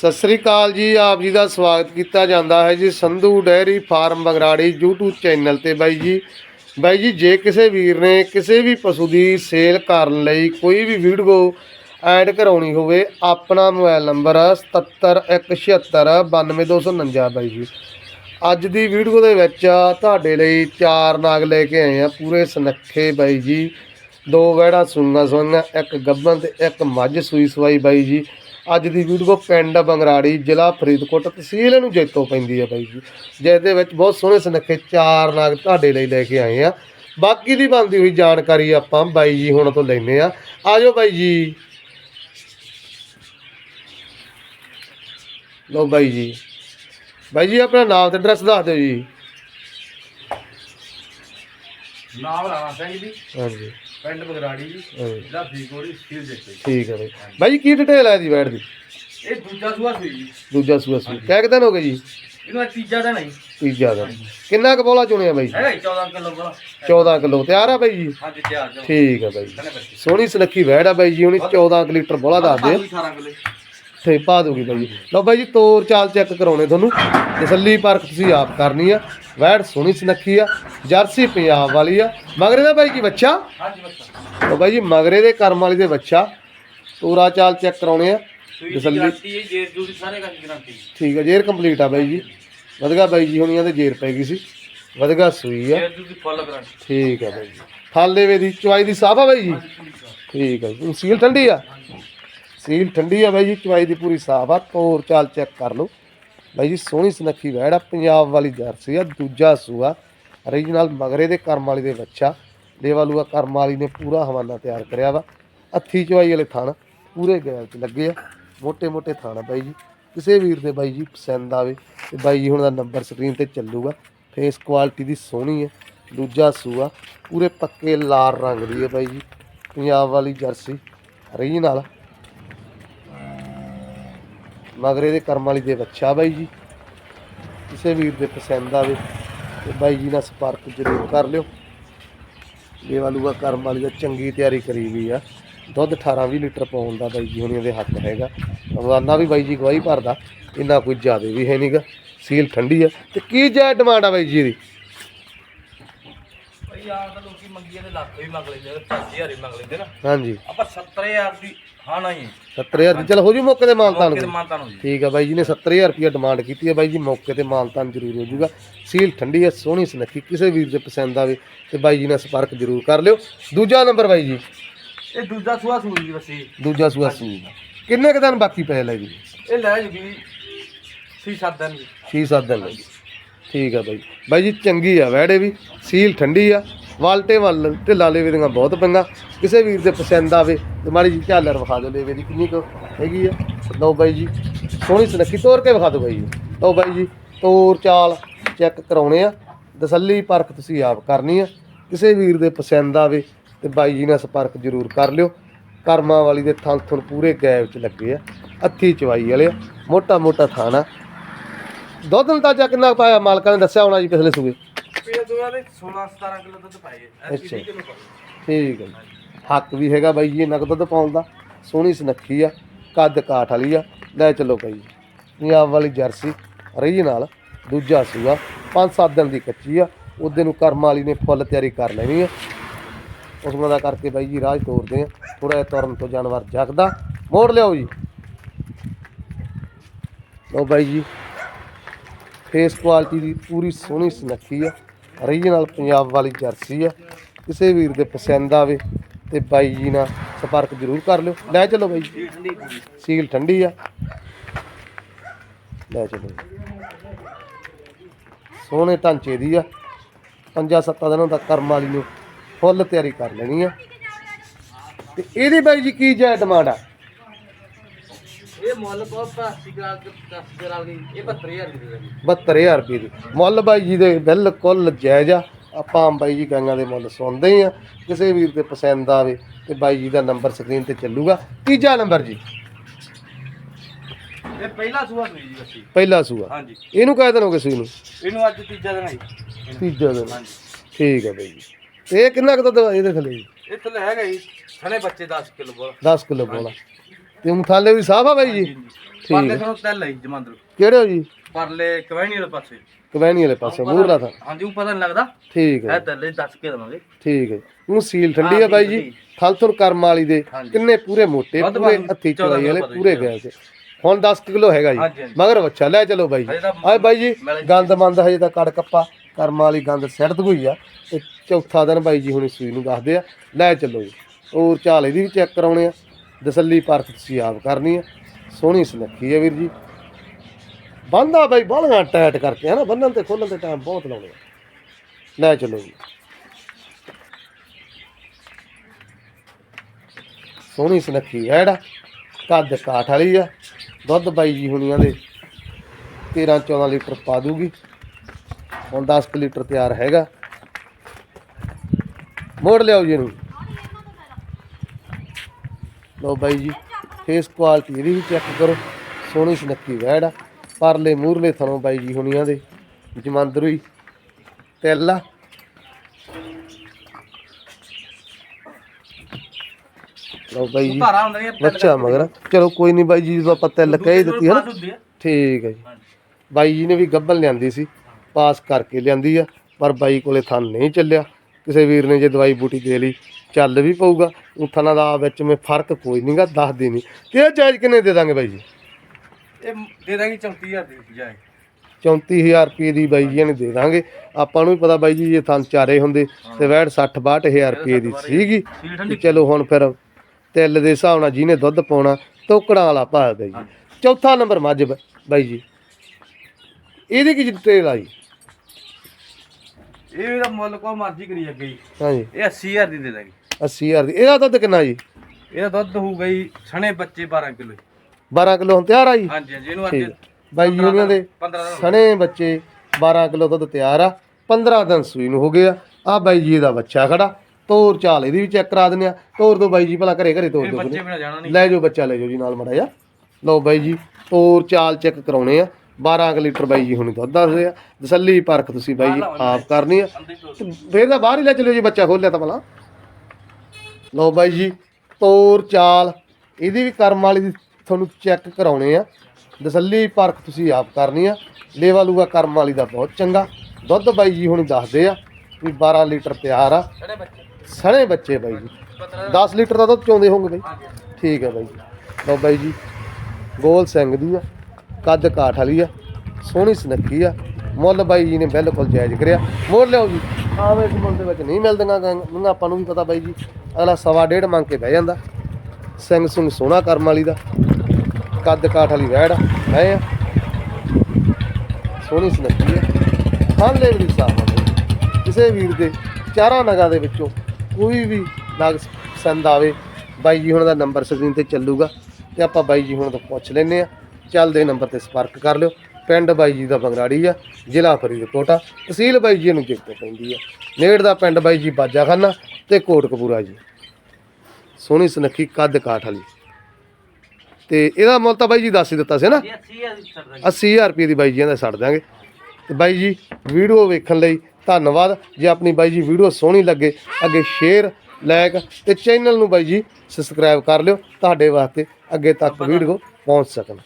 ਸਤਿ ਸ੍ਰੀ ਅਕਾਲ ਜੀ, ਆਪ ਜੀ ਦਾ ਸਵਾਗਤ ਕੀਤਾ ਜਾਂਦਾ ਹੈ ਜੀ Sandhu dairy farm Bagrari YouTube channel ਤੇ ਬਾਈ ਜੀ। ਬਾਈ ਜੀ, ਜੇ ਕਿਸੇ ਵੀਰ ਨੇ ਕਿਸੇ ਵੀ ਪਸ਼ੂ ਦੀ ਸੇਲ ਕਰਨ ਲਈ ਕੋਈ ਵੀ ਵੀਡੀਓ ਐਡ ਕਰਾਉਣੀ ਹੋਵੇ, ਆਪਣਾ ਮੋਬਾਈਲ ਨੰਬਰ 7717692249 ਬਾਈ ਜੀ। ਅੱਜ ਦੀ ਵੀਡੀਓ ਦੇ ਵਿੱਚ ਤੁਹਾਡੇ ਲਈ ਚਾਰ ਨਾਗ ਲੈ ਕੇ ਆਏ ਆ ਪੂਰੇ ਸਨੱਖੇ ਬਾਈ ਜੀ। ਦੋ ਵਹਿੜਾ ਸੁੰਗਾ ਸੁੰਗਾ ਇੱਕ ਗੱਬਨ ਤੇ ਇੱਕ ਮੱਝ ਸੂਈ ਸਵਾਈ ਬਾਈ ਜੀ। ਅੱਜ ਦੀ ਵੀਡੀਓ ਪਿੰਡ ਬੰਗਰਾੜੀ ਜ਼ਿਲ੍ਹਾ ਫਰੀਦਕੋਟ ਤਹਿਸੀਲ ਨੂੰ ਜੈਤੋ ਪੈਂਦੀ ਹੈ ਬਾਈ ਜੀ। ਜਿਸ ਦੇ ਵਿੱਚ ਬਹੁਤ ਸੋਹਣੇ ਸੁਨੱਖੇ ਚਾਰ ਨਾਗ ਤੁਹਾਡੇ ਲਈ ਲੈ ਕੇ ਆਏ ਆ। ਬਾਕੀ ਦੀ ਬਣਦੀ ਹੋਈ ਜਾਣਕਾਰੀ ਆਪਾਂ ਬਾਈ ਜੀ ਹੁਣ ਤੋਂ ਲੈਨੇ ਆ। ਆਜੋ ਬਾਈ ਜੀ। ਲੋ ਬਾਈ ਜੀ। ਬਾਈ ਜੀ ਆਪਣਾ ਨਾਮ ਤੇ ਐਡਰੈਸ ਦੱਸ ਦਿਓ ਜੀ। ਨਾਮ ਰਾਣਾ ਸਿੰਘ ਜੀ। ਹਾਂਜੀ। ਪਿੰਡ ਬਗਰਾੜੀ ਜੀ ਹਾਂਜੀ, ਜ਼ਿਲ੍ਹਾ ਫਰੀਦਕੋਟ ਸਟੀਲ ਦੇਖੋ ਠੀਕ ਹੈ ਬਾਈ। ਬਾਈ ਜੀ ਕੀ ਡਿਟੇਲ ਹੈ ਦੀ ਦੀ? ਇਹ ਦੂਜਾ ਸੂਆ ਸੂਈ ਜੀ। ਦੂਜਾ ਸੂਆ ਸੂ। ਕਿਆ ਕੁ ਦਿਨ ਹੋ ਗਏ ਜੀ? ਇਹਨੂੰ ਇਹ ਤੀਜਾ ਦਿਨ ਹੈ ਜੀ। ਤੀਜਾ ਦਿਨ। ਕਿੰਨਾ ਕੁ ਬੋਲਾ ਚੁਣਿਆ ਬਾਈ? ਹੈਗਾ ਜੀ 14 ਕਿਲੋ ਬੜਾ 14 ਕਿਲੋ। ਤਿਆਰ ਆ ਬਾਈ ਜੀ? ਹਾਂਜੀ ਤਿਆਰ ਜੋ। ਠੀਕ ਹੈ ਬਾਈ ਕਨੇ ਬੱਚੇ ਸੋਹਣੀ ਸੁਨੱਖੀ ਵੈੜ ਆ ਬਾਈ ਜੀ ਹੁਣੀ 14 ਕੁ ਲੀਟਰ ਬੋਲਾ ਦੱਸ ਦੇ। 18 ਕਿਲੋ। ਤੇ ਪਾ ਦੂਗੀ ਬਾਈ ਜੀ। ਲਓ ਬਾਈ ਜੀ ਤੋਰ ਚਾਲ ਚੈੱਕ ਕਰਾਉਣੇ ਤੁਹਾਨੂੰ। ਤਸੱਲੀ ਪਰਖ ਤੁਸੀਂ ਆਪ ਕਰਨੀ ਆ। ਵੈੜ ਸੋਹਣੀ ਸੁਨੱਖੀ ਆ ਜਰਸੀ ਪੰਜਾਬ ਵਾਲੀ ਆ। ਮਗਰੇ ਦਾ ਬਾਈ ਜੀ ਬੱਚਾ? ਹਾਂਜੀ ਬੱਚਾ। ਲਓ ਬਾਈ ਜੀ ਮਗਰੇ ਦੇ ਕਰਮ ਵਾਲੀ ਦੇ ਬੱਚਾ। ਤੋਰਾ ਚਾਲ ਚੈੱਕ ਕਰਾਉਣੇ ਆ। ਤਸੱਲੀ ਠੀਕ ਹੈ ਜੇਰ ਕੰਪਲੀਟ ਆ ਬਾਈ ਜੀ। ਵਧਗਾ ਬਾਈ ਜੀ ਹੁਣੀਆਂ ਤੇ ਜੇਰ ਪੈ ਗਈ ਸੀ। ਵਧਗਾ ਸੂਈ ਆ। ਫੁੱਲ ਠੀਕ ਹੈ ਬਾਈ ਜੀ। ਥਾਲੇ ਵੇ ਦੀ ਚਵਾਈ ਦੀ ਸਾਫ਼ ਆ ਬਾਈ ਜੀ? ਠੀਕ ਹੈ ਜੀ। ਸੀਲ ਠੰਡੀ ਆ? ਸੀਲ ਠੰਡੀ ਆ ਬਾਈ ਜੀ ਚਵਾਈ ਦੀ ਪੂਰੀ ਸਾਫ਼ ਆ। ਤੋਰ ਚਾਲ ਚੈੱਕ ਕਰ ਲਓ। ਬਾਈ ਜੀ ਸੋਹਣੀ ਸੁਨੱਖੀ ਵੈੜ ਆ, ਪੰਜਾਬ ਵਾਲੀ ਜਰਸੀ ਆ, ਦੂਜਾ ਸੂਆ ਰੀਜਨਲ ਮਗਰੇ ਦੇ ਕਰਮ ਵਾਲੀ ਦੇ ਬੱਚਾ, ਲੇਵਾਲੂਆ ਕਰਮ ਵਾਲੀ ਨੇ ਪੂਰਾ ਹਵਾਨਾ ਤਿਆਰ ਕਰਿਆ ਵਾ। ਅੱਥੀ ਚਵਾਈ ਵਾਲੇ ਥਣ, ਪੂਰੇ ਗੈਲ ਚ ਲੱਗੇ ਆ ਮੋਟੇ ਮੋਟੇ ਥਣ ਆ ਬਾਈ ਜੀ। ਕਿਸੇ ਵੀਰ ਦੇ ਬਾਈ ਜੀ ਪਸੰਦ ਆਵੇ, ਤੇ ਬਾਈ ਜੀ ਹੁਣ ਦਾ ਨੰਬਰ ਸਕਰੀਨ ਤੇ ਚੱਲੂਗਾ। ਫੇਸ ਕੁਆਲਿਟੀ ਦੀ ਸੋਹਣੀ ਹੈ ਦੂਜਾ ਸੂਆ, ਪੂਰੇ ਪੱਕੇ ਲਾਲ ਰੰਗ ਦੀ ਹੈ ਬਾਈ ਜੀ। ਪੰਜਾਬ ਵਾਲੀ ਜਰਸੀ ਰੀਜਨਲ ਮਗਰ ਇਹਦੇ ਕਰਮ ਵਾਲੀ ਦੇ ਬੱਚਾ ਬਾਈ ਜੀ। ਕਿਸੇ ਵੀਰ ਦੇ ਪਸੰਦ ਆਵੇ ਤੇ ਬਾਈ ਜੀ ਨਾਲ ਸੰਪਰਕ ਜ਼ਰੂਰ ਕਰ ਲਿਓ। ਇਹ ਵਾਲੂਗਾ ਕਰਮ ਵਾਲੀ ਦਾ ਚੰਗੀ ਤਿਆਰੀ ਕਰੀ ਵੀ ਆ। ਦੁੱਧ 18 20 ਲੀਟਰ ਪਾਉਣ ਦਾ ਬਾਈ ਜੀ ਹੁਣੀ ਦੇ ਹੱਥ ਹੈਗਾ। ਰੋਜ਼ਾਨਾ ਵੀ ਬਾਈ ਜੀ ਗਵਾਹੀ ਭਰਦਾ, ਇੰਨਾ ਕੁਝ ਜ਼ਿਆਦਾ ਵੀ ਹੈ ਨਹੀਂਗਾ ਸੀਲ ਠੰਡੀ ਆ। ਤੇ ਕੀ ਜੈ ਡਿਮਾਂਡ ਆ ਬਾਈ ਜੀ ਦੀ ਭਾਈ ਆਹ ਤਾਂ ਲੋਕੀ ਮੰਗੀਆਂ ਦੇ ਲੱਖ ਵੀ ਮੰਗ ਲੈਂਦੇ ਨੇ 50000 ਵੀ ਮੰਗ ਲੈਂਦੇ ਨਾ। ਹਾਂਜੀ। ਆਪਾਂ 70000 ਦੀ ਖਾਣਾ ਹੀ 70000 ਦੀ ਚਲ ਹੋ ਜੂ ਮੌਕੇ ਤੇ ਮਾਨਤਾਨ ਕਿਤੇ ਮਾਨਤਾ ਨੂੰ ਜੀ। ਠੀਕ ਆ ਬਾਈ ਜੀ ਨੇ 70000 ਰੁਪਏ ਡਿਮਾਂਡ ਕੀਤੀ ਹੈ ਬਾਈ ਜੀ ਮੌਕੇ ਤੇ ਮਾਨਤਾਨ ਜ਼ਰੂਰ ਹੋ ਜਾਊਗਾ ਸੀਲ ਠੰਡੀ ਹੈ ਸੋਹਣੀ ਸੁਨੱਖੀ ਕਿਸੇ ਵੀਰ ਦੇ ਪਸੰਦ ਆਵੇ ਤੇ ਬਾਈ ਜੀ ਨਾਲ ਸੰਪਰਕ ਜ਼ਰੂਰ ਕਰ ਲਿਓ। ਦੂਜਾ ਨੰਬਰ ਬਾਈ ਜੀ। ਇਹ ਦੂਜਾ ਸੂਆ ਸੂਈ ਜੀ ਵਸੀ ਦੂਜਾ ਸੂਆ ਸੂਈ ਕਿੰਨੇ ਕੁ ਦਿਨ ਬਾਕੀ ਪਏ ਲੈ ਜੀ? ਇਹ ਲੈ ਜੀ ਸੀ ਸੱਤ ਦਿਨ। ਜੀ 6-7 ਦਿਨ। ਲੈ ਜੀ ਠੀਕ ਆ ਬਾਈ। ਬਾਈ ਜੀ, ਚੰਗੀ ਆ, ਵੈੜੇ ਵੀ। ਸੀਲ ਠੰਡੀ ਆ। ਵਾਲਟੇ ਵੱਲ ਤੇ ਲਾਲੇ ਦੀਆਂ ਬਹੁਤ ਪੰਗਾ ਕਿਸੇ ਵੀਰ ਦੇ ਪਸੰਦ ਆਵੇ ਤੇ ਮਾੜੀ ਜੀ ਝਾਲਰ ਵਿਖਾ ਦਿਓ ਲੇਵੇ ਦੀ, ਕਿੰਨੀ ਕੁ ਹੈਗੀ ਆ। ਲਓ ਬਾਈ ਜੀ, ਸੋਹਣੀ ਸੁਨੱਖੀ ਤੋਰ ਕੇ ਵਿਖਾ ਦਿਓ ਬਾਈ ਜੀ। ਲਓ ਬਾਈ ਜੀ, ਤੋਰ ਚਾਲ ਚੈੱਕ ਕਰਾਉਣੇ ਆ। ਤਸੱਲੀ ਪਰਖ ਤੁਸੀਂ ਆਪ ਕਰਨੀ ਆ। ਕਿਸੇ ਵੀਰ ਦੇ ਪਸੰਦ ਆਵੇ ਤੇ ਬਾਈ ਜੀ ਨਾਲ ਸੰਪਰਕ ਜ਼ਰੂਰ ਕਰ ਲਿਓ। ਕਰਮਾਂ ਵਾਲੀ ਦੇ ਥਣ ਥਣ ਪੂਰੇ ਗੈਬ ਚ ਲੱਗੇ ਆ। ਅੱਥੀ ਚਵਾਈ ਵਾਲੇ ਆ। ਮੋਟਾ ਮੋਟਾ ਥਾਣਾ ਦੁੱਧ ਅੰਦਾਜ਼ਾ ਕਿੰਨਾ ਕੁ ਪਾਇਆ ਮਾਲਕਾਂ ਨੇ ਦੱਸਿਆ ਹੋਣਾ ਜੀ ਪਿਛਲੇ ਸੂਏ। ਪੀਲੇ ਦੁਆ ਦੇ 16 17 ਕਿਲੋ ਦੁੱਧ ਪਾਏ ਅੱਛਾ। ਠੀਕ ਹੈ ਹੱਕ ਵੀ ਹੈਗਾ ਬਾਈ ਜੀ ਨਗਦ ਦੁੱਧ ਪਾਉਣ ਦਾ। ਸੋਹਣੀ ਸੁਨੱਖੀ ਆ ਕੱਦ ਕਾਠ ਵਾਲੀ ਆ। ਲੈ ਚੱਲੋ ਬਾਈ ਪੰਜਾਬ ਵਾਲੀ ਜਰਸੀ ਰਹੀ ਨਾਲ ਦੂਜਾ ਸੂਆ 5-7 ਦਿਨ ਦੀ ਕੱਚੀ ਆ। ਉਹਦੇ ਨੂੰ ਕਰਮ ਵਾਲੀ ਨੇ ਫੁੱਲ ਤਿਆਰੀ ਕਰ ਲੈਣੀ ਆ। ਉਸ ਦਾ ਕਰਕੇ ਬਾਈ ਜੀ ਰਾਜ ਤੋਰਦੇ ਆ। ਥੋੜਾ ਜਿਹਾ ਤੁਰਨ ਤੋਂ ਜਾਨਵਰ ਜਗਦਾ। ਮੋੜ ਲਿਆਓ ਜੀ। ਲਓ ਬਾਈ ਜੀ। ਫੇਸ ਕੁਆਲਿਟੀ ਦੀ ਪੂਰੀ ਸੋਹਣੀ ਸੁਨੱਖੀ ਆ ਓਰੀਜਨਲ ਪੰਜਾਬ ਵਾਲੀ ਜਰਸੀ ਆ। ਕਿਸੇ ਵੀਰ ਦੇ ਪਸੰਦ ਆਵੇ ਤੇ ਬਾਈ ਜੀ ਨਾਲ ਸੰਪਰਕ ਜ਼ਰੂਰ ਕਰ ਲਿਓ। ਲੈ ਚਲੋ ਬਾਈ ਜੀ। ਸੀਲ ਠੰਡੀ ਆ। ਲੈ ਚਲੋ ਜੀ। ਸੋਹਣੇ ਢਾਂਚੇ ਦੀ ਆ। ਪੰਜਾਂ ਸੱਤਾਂ ਦਿਨਾਂ ਦਾ ਕਰਮ ਵਾਲੀ ਨੂੰ ਫੁੱਲ ਤਿਆਰੀ ਕਰ ਲੈਣੀ ਆ। ਤੇ ਇਹਦੀ ਬਾਈ ਜੀ ਕੀ ਜੈ ਡਿਮਾਂਡ ਆ? ਇਹ ਮੁੱਲ ਬਹੁਤ ਪਾਸੀ ਕਰਾ ਕੇ 10 ਦੇ ਨਾਲ ਗਈ ਇਹ 72000 ਦੀ ਦੇ ਦੇਣੀ। 72000 ਰੁਪਏ ਦੀ। ਮੁੱਲ ਬਾਈ ਜੀ ਦੇ ਬਿਲਕੁਲ ਜਾਇਜ਼ ਆ। ਆਪਾਂ ਆਮ ਬਾਈ ਜੀ ਗਾਂਗਾ ਦੇ ਮੁੱਲ ਸੁਣਦੇ ਹੀ ਆ। ਕਿਸੇ ਵੀਰ ਦੇ ਪਸੰਦ ਆਵੇ ਤੇ ਬਾਈ ਜੀ ਦਾ ਨੰਬਰ ਸਕਰੀਨ ਤੇ ਚੱਲੂਗਾ। ਤੀਜਾ ਨੰਬਰ ਜੀ। ਇਹ ਪਹਿਲਾ ਸੂਆ ਸੂਈ ਜੀ ਵਸੀ ਪਹਿਲਾ ਸੂਆ। ਹਾਂਜੀ। ਇਹਨੂੰ ਕਾਹ ਦਿਨ ਹੋ ਗਏ ਸੂਈ ਨੂੰ ਇਹਨੂੰ ਅੱਜ ਤੀਜਾ ਦਿਨ ਹੈ ਜੀ। ਤੀਜਾ ਦਿਨ। ਹਾਂਜੀ। ਠੀਕ ਹੈ ਬਾਈ ਜੀ। ਤੇ ਇਹ ਕਿੰਨਾ ਕੁ ਦੁੱਧ ਇਹਦੇ ਥੱਲੇ ਜੀ? ਇਹ ਥੱਲੇ ਹੈਗਾ ਜੀ ਸਣੇ ਬੱਚੇ 10 ਕਿਲੋ ਬੋਲ। 10 ਕਿਲੋ ਬੋਲਾ। ਤੇ ਹੁਣ ਥਾਲੇ ਵੀ ਸਾਫ਼ ਆ ਬਾਈ ਜੀ? ਪਰਲੇ ਥਾਂ ਤੈਲ ਲਈ ਜਮਾਂਦਰ। ਕਿਹੜੇ ਹੋ ਜੀ? ਪਰਲੇ ਕਵੈਣੀ ਵਾਲੇ ਪਾਸੇ। ਕਵੈਣੀ ਵਾਲੇ ਪਾਸੇ ਮੂਰਲਾ ਥਾਂ। ਹਾਂਜੀ ਉਹ ਪਤਾ ਨਹੀਂ ਲੱਗਦਾ। ਠੀਕ ਹੈ ਇਹ ਤੈਲੇ ਦੱਸ ਕੇ ਦਵਾਂਗੇ। ਠੀਕ ਹੈ ਉਹ ਸੀਲ ਠੰਡੀ ਆ ਬਾਈ ਜੀ। ਥਲ ਤੁਰ ਕਰਮ ਵਾਲੀ ਦੇ। ਹਾਂਜੀ। ਕਿੰਨੇ ਪੂਰੇ ਮੋਟੇ ਵੱਧ ਪੂਰੇ ਵੱਧ ਹੱਥੀ ਚੌਦਾਂ ਵਾਲੇ ਕਿਲੋ ਪੂਰੇ ਗਏ ਸੀ ਹੁਣ 10 ਕਿਲੋ ਹੈਗਾ ਜੀ। ਹਾਂਜੀ। ਮਗਰ ਬੱਚਾ ਲੈ ਚਲੋ ਬਾਈ ਜੀ। ਹਜੇ ਤਾਂ ਆਏ ਬਾਈ ਜੀ ਮਿਲੇ- ਗੰਦ ਮੰਦ ਹਜੇ ਤਾਂ ਕੜ ਕੱਪਾ ਕਰਮ ਵਾਲੀ ਗੰਦ ਸਿੱਟ ਦਗੂਈ ਆ। ਤੇ ਚੌਥਾ ਦਿਨ ਬਾਈ ਜੀ ਹੁਣੀ ਸੂਈ ਨੂੰ ਦੱਸਦੇ ਆ। ਲੈ ਚੱਲੋ ਜੀ। ਹੋਰ ਝਾਲ ਇਹਦੀ ਵੀ ਚੈੱਕ ਕਰਾਉਣੇ ਆ। ਦਸੱਲੀ ਪਰਖ ਤੁਸੀਂ ਆਪ ਕਰਨੀ ਆ। ਸੋਹਣੀ ਸੁਨੱਖੀ ਹੈ ਵੀਰ ਜੀ। ਬੰਦਾ ਬਾਈ ਬਾਹਲੀਆਂ ਟਾਈਟ ਕਰਕੇ ਹੈ ਨਾ ਬੰਨਣ ਤੇ ਖੋਲਣ ਤੇ ਟਾਈਮ ਬਹੁਤ ਲਾਉਣੇ ਆ। ਲੈ ਚਲੋ ਜੀ। ਸੋਹਣੀ ਸੁਨੱਖੀ ਐੜ ਕੱਦ ਕਾਠ ਵਾਲੀ ਆ। ਦੁੱਧ ਬਾਈ ਜੀ ਹੁਣੀਆਂ ਦੇ 13 14 ਲੀਟਰ ਪਾ ਦੂਗੀ। ਹੁਣ 10 ਕੁ ਲੀਟਰ ਤਿਆਰ ਹੈਗਾ। ਮੋੜ ਲਿਆਓ ਜੀ ਇਹਨੂੰ। ਲਓ ਬਾਈ ਜੀ ਫੇਸ ਕੁਆਲਿਟੀ ਇਹਦੀ ਵੀ ਚੈੱਕ ਕਰੋ ਸੋਹਣੀ ਸੁਨੱਖੀ ਵੈੜ ਆ। ਪਰਲੇ ਮੂਰਲੇ ਥਣੋਂ ਬਾਈ ਜੀ ਹੁਣੀਆਂ ਦੇ ਜਮੰਦਰੂਈ ਤੇਲਾ ਲਓ ਬਾਈ ਜੀ ਬੱਚਾ ਮਗਰ ਚਲੋ ਕੋਈ ਨਹੀਂ ਬਾਈ ਜੀ ਜਦੋਂ ਆਪਾਂ ਤਿਲ ਕਹਿ ਦਿੱਤੀ ਹੈ ਨਾ ਠੀਕ ਹੈ ਜੀ। ਬਾਈ ਜੀ ਨੇ ਵੀ ਗੱਬਲ ਲਿਆਂਦੀ ਸੀ ਪਾਸ ਕਰਕੇ ਲਿਆਂਦੀ ਆ ਪਰ ਬਾਈ ਕੋਲੇ ਥਣ ਨਹੀਂ ਚੱਲਿਆ। ਕਿਸੇ ਵੀਰ ਨੇ ਜੇ ਦਵਾਈ ਬੂਟੀ ਦੇ ਲਈ ਚੱਲ ਵੀ ਪਊਗਾ। ਉਹ ਥਣਾਂ ਦਾ ਵਿੱਚ ਮੇ ਫ਼ਰਕ ਕੋਈ ਨਹੀਂਗਾ ਦੱਸਦੇ ਨਹੀਂ ਤੇ ਇਹ ਜਾਇਜ਼ ਕਿੰਨੇ ਦੇ ਦਾਂਗੇ ਬਾਈ ਜੀ? ਇਹ ਦੇ ਦਾਂਗੇ 34000 ਦੀ ਜਾਏ 34000 ਰੁਪਏ ਦੀ ਬਾਈ ਜੀ ਨੇ ਦੇ ਦਾਂਗੇ। ਆਪਾਂ ਨੂੰ ਵੀ ਪਤਾ ਬਾਈ ਜੀ ਜੇ ਥਣ ਚਾਰੇ ਹੁੰਦੇ ਤੇ ਵੈੜ 60 62000 ਰੁਪਏ ਦੀ ਸੀਗੀ। ਤੇ ਚਲੋ ਹੁਣ ਫਿਰ ਤਿਲ ਦੇ ਹਿਸਾਬ ਨਾਲ ਜਿਹਨੇ ਦੁੱਧ ਪਾਉਣਾ ਟੋਕੜਾਂ ਵਾਲਾ ਭਾਅ ਬਾਈ ਜੀ। ਚੌਥਾ ਨੰਬਰ ਮੱਝ ਬਾਈ ਜੀ। ਇਹਦੀ ਕੀ ਡਿਟੇਲ ਆਈ ਇਹ ਦਾ ਮੁੱਲ ਕੋ ਮਰਜ਼ੀ ਕਰੀ ਅੱਗੇ ਜੀ। ਹਾਂਜੀ। ਇਹ 80000 ਦੀ ਦੇ ਦਾਂਗੇ। 80000 ਦੀ। ਇਹਦਾ ਦੁੱਧ ਕਿੰਨਾ ਜੀ? ਇਹਦਾ ਦੁੱਧ ਹੋਊਗਾ ਜੀ ਸਣੇ ਬੱਚੇ 12 ਕਿਲੋ 12 ਕਿਲੋ ਹੁਣ ਤਿਆਰ ਆ ਜੀ? ਹਾਂਜੀ ਹਾਂਜੀ ਇਹਨੂੰ ਅੱਜ ਬਾਈ ਜੀ ਉਹਨਾਂ ਦੇ 15 ਦਿਨ ਸਣੇ ਬੱਚੇ 12 ਕਿਲੋ ਦੁੱਧ ਤਿਆਰ ਆ। 15 ਦਿਨ ਸੂਈ ਨੂੰ ਹੋ ਗਏ ਆ। ਆ ਬਾਈ ਜੀ ਦਾ ਬੱਚਾ ਖੜਾ। ਤੋਰ ਚਾਲ ਇਹਦੀ ਵੀ ਚੈੱਕ ਕਰਾ ਦਿੰਦੇ ਆ। ਤੋਰ ਦੋ ਬਾਈ ਜੀ ਭਲਾ ਘਰੇ ਘਰੇ ਤੋਰ ਦੋ ਬੱਚੇ ਬਿਨਾ ਜਾਣਾ ਨਹੀਂ। ਲੈ ਜਾਓ ਬੱਚਾ ਲੈ ਜਾਓ ਜੀ ਨਾਲ ਮੜਾ ਜਾ ਲਓ ਬਾਈ ਜੀ ਤੋਰ ਚਾਲ ਚੈੱਕ ਕਰਾਉਣੇ ਆ। 12 ਕੁ ਲੀਟਰ ਬਾਈ ਜੀ ਹੁਣ ਦੁੱਧ ਦੱਸਦੇ ਆ ਤਸੱਲੀ ਪਰਖ ਤੁਸੀਂ ਬਾਈ ਜੀ ਆਪ ਕਰਨੀ ਆ। ਫੇਰ ਤਾਂ ਬਾਹਰ ਹੀ ਲੈ ਚਲਿਓ ਜੀ ਬੱਚਾ ਖੋਲਿਆ ਤਾਂ ਭਲਾ। ਲਓ ਬਾਈ ਜੀ ਤੋਰ ਚਾਲ ਇਹਦੀ ਵੀ ਕਰਮ ਵਾਲੀ ਦੀ ਤੁਹਾਨੂੰ ਚੈੱਕ ਕਰਾਉਣੇ ਆ। ਤਸੱਲੀ ਪਰਖ ਤੁਸੀਂ ਆਪ ਕਰਨੀ ਆ। ਲੇਵਾ ਲੂਗਾ ਕਰਮ ਵਾਲੀ ਦਾ ਬਹੁਤ ਚੰਗਾ। ਦੁੱਧ ਬਾਈ ਜੀ ਹੁਣ ਦੱਸਦੇ ਆ ਵੀ 12 ਲੀਟਰ ਤਿਆਰ ਆ। ਸਣੇ ਬੱਚੇ। ਬਾਈ ਜੀ। 15 10 ਲੀਟਰ ਦਾ ਦੁੱਧ ਚੋਂਦੇ ਹੋਣਗੇ ਬਾਈ? ਠੀਕ ਹੈ ਬਾਈ ਜੀ। ਲਓ ਬਾਈ ਜੀ ਗੋਲ ਸਿੰਘ ਦੀ ਆ ਕੱਦ ਕਾਠ ਵਾਲੀ ਆ ਸੋਹਣੀ ਸੁਨੱਖੀ ਆ। ਮੁੱਲ ਬਾਈ ਜੀ ਨੇ ਬਿਲਕੁਲ ਜਾਇਜ਼ ਕਰਿਆ। ਮੋੜ ਲਿਓ ਜੀ। ਆਵੇ ਇਸ ਮੁੱਲ ਦੇ ਵਿੱਚ ਨਹੀਂ ਮਿਲਦੀਆਂ ਗਾਂ ਆਪਾਂ ਨੂੰ ਵੀ ਪਤਾ ਬਾਈ ਜੀ, ਅਗਲਾ ਸਵਾ ਡੇਢ ਮੰਗ ਕੇ ਬਹਿ ਜਾਂਦਾ। ਸਿੰਘ ਸੁੰਗ ਸੋਹਣਾ ਕਰਮ ਵਾਲੀ ਦਾ, ਕੱਦ ਕਾਠ ਵਾਲੀ ਵੈੜ ਹੈ ਆ। ਸੋਹਣੀ ਸੁਨੱਖੀ ਆ। ਹਾਂ ਲੈ ਵੀ ਸਾਫ਼ ਕਿਸੇ ਵੀਰ ਦੇ ਚਾਰਾਂ ਨਗਾਂ ਦੇ ਵਿੱਚੋਂ ਕੋਈ ਵੀ ਨਗ ਪਸੰਦ ਆਵੇ, ਬਾਈ ਜੀ ਹੁਣ ਦਾ ਨੰਬਰ ਸਕਰੀਨ ਤੇ ਚੱਲੂਗਾ, ਤੇ ਆਪਾਂ ਬਾਈ ਜੀ ਹੁਣ ਤੋਂ ਪੁੱਛ ਲੈਨੇ ਆ। ਚੱਲਦੇ ਨੰਬਰ ਤੇ ਸੰਪਰਕ ਕਰ ਲਿਓ। ਪਿੰਡ ਬਾਈ ਜੀ ਦਾ ਬੰਗਰਾੜੀ ਆ ਜ਼ਿਲ੍ਹਾ ਫਰੀਦਕੋਟ ਆ। ਤਹਿਸੀਲ ਬਾਈ ਜੀ ਨੂੰ ਜਿੱਤੇ ਪੈਂਦੀ ਆ। ਨੇੜ ਦਾ ਪਿੰਡ ਬਾਈ ਜੀ ਬਾਜਾਖਾਨਾ ਤੇ ਕੋਟਕਪੂਰਾ ਜੀ। ਸੋਹਣੀ ਸੁਨੱਖੀ ਕੱਦ ਕਾਠ ਵਾਲੀ। ਤੇ ਇਹਦਾ ਮੁੱਲ ਤਾਂ ਬਾਈ ਜੀ ਦੱਸ ਹੀ ਦਿੱਤਾ ਸੀ ਨਾ? ਇਹ 80000 ਦੀ ਛੱਡ ਦਾਂਗੇ 80000 ਰੁਪਏ ਦੀ ਬਾਈ ਜੀ ਇਹਦਾ ਛੱਡ ਦਾਂਗੇ ਤੇ ਬਾਈ ਜੀ ਵੀਡੀਓ ਵੇਖਣ ਲਈ ਧੰਨਵਾਦ। ਜੇ ਆਪਣੀ ਬਾਈ ਜੀ ਵੀਡੀਓ ਸੋਹਣੀ ਲੱਗੇ ਅੱਗੇ ਸ਼ੇਅਰ ਲਾਇਕ ਤੇ ਚੈਨਲ ਨੂੰ ਬਾਈ ਜੀ ਸਬਸਕ੍ਰਾਈਬ ਕਰ ਲਿਓ। ਤੁਹਾਡੇ ਵਾਸਤੇ ਅੱਗੇ ਤੱਕ ਵੀਡੀਓ ਪਹੁੰਚ ਸਕਣ।